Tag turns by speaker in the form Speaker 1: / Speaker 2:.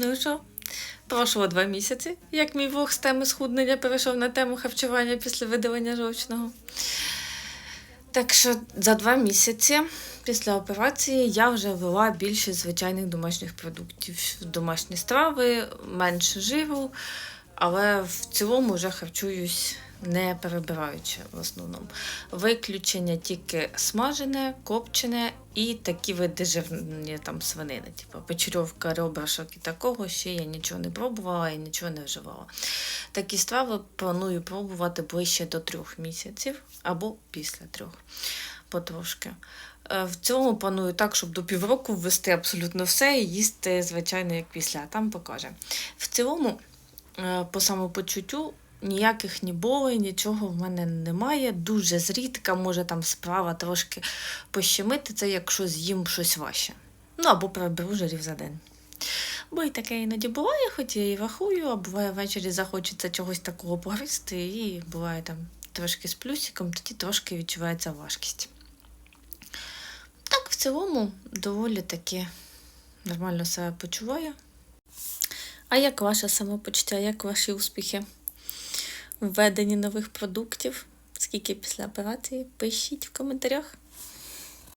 Speaker 1: Ну і що? Пройшло два місяці, як мій вог з теми схуднення перейшов на тему харчування після видалення жовчного. Так що за два місяці після операції я вже ввела більше звичайних домашніх продуктів. Домашні страви, менше жиру, але в цілому вже харчуюсь не перебираючи в основному. Виключення тільки смажене, копчене і такі види жирні там свинини, типу печерьовка, ребрашок і такого ще я нічого не пробувала і нічого не вживала. Такі страви планую пробувати ближче до трьох місяців або після трьох. Потрошки. Е, В цілому планую так, щоб до півроку ввести абсолютно все і їсти, звичайно, як після. Там покаже. В цілому, е, по самопочуттю, ніяких ні болей, нічого в мене немає. Дуже зрідка, може там справа трошки пощемити, це якщо з'їм щось важче. Ну або приберу жирів за день. Бо і таке іноді буває, хоч я і рахую, а буває ввечері захочеться чогось такого погризти, і буває там трошки з плюсиком, тоді трошки відчувається важкість. Так, в цілому, доволі таки нормально себе почуваю. А як ваше самопочуття, як ваші успіхи? Введені нових продуктів? Скільки після операції? Пишіть в коментарях.